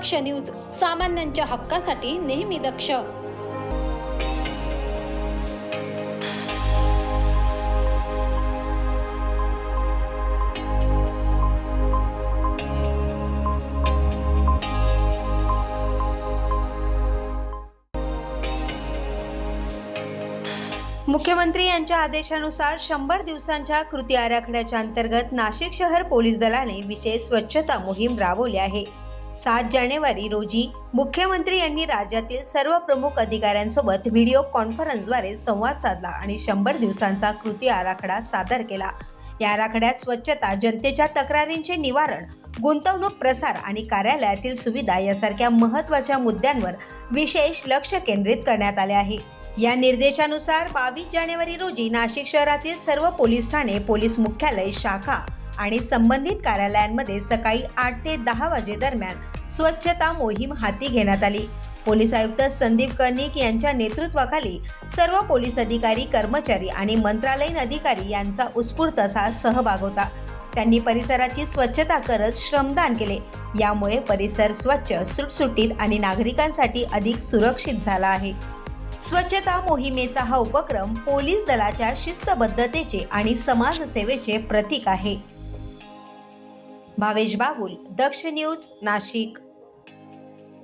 दक्ष news सामान्यांच्या हक्कासाठी नेहमी दक्ष. मुख्यमंत्री यांच्या आदेशानुसार शंभर दिवसांच्या कृती आराखड्याच्या अंतर्गत नाशिक शहर पोलीस दलाने विशेष स्वच्छता मोहीम राबवली आहे. सात जानेवारी रोजी मुख्यमंत्री यांनी राज्यातील सर्व प्रमुख अधिकाऱ्यांसोबत व्हिडिओ कॉन्फरन्सद्वारे संवाद साधला आणि शंभर दिवसांचा कृती आराखडा सादर केला. या आराखड्यात स्वच्छता जनतेच्या तक्रारींचे निवारण गुंतवणूक प्रसार आणि कार्यालयातील सुविधा यासारख्या महत्त्वाच्या मुद्द्यांवर विशेष लक्ष केंद्रित करण्यात आले आहे. या निर्देशानुसार बावीस जानेवारी रोजी नाशिक शहरातील सर्व पोलीस ठाणे पोलीस मुख्यालय शाखा आणि संबंधित कार्यालयांमध्ये सकाळी आठ ते दहा वाजेदरम्यान स्वच्छता मोहीम हाती घेण्यात आली. पोलीस आयुक्त संदीप कर्णिक यांच्या नेतृत्वाखाली सर्व पोलीस अधिकारी कर्मचारी आणि मंत्रालयीन अधिकारी यांचा उत्स्फूर्त असा सहभाग होता. त्यांनी परिसराची स्वच्छता करत श्रमदान केले. यामुळे परिसर स्वच्छ सुटसुटीत आणि नागरिकांसाठी अधिक सुरक्षित झाला आहे. स्वच्छता मोहिमेचा हा उपक्रम पोलीस दलाच्या शिस्तबद्धतेचे आणि समाजसेवेचे प्रतीक आहे. भावेश बागुल दक्ष न्यूज नाशिक.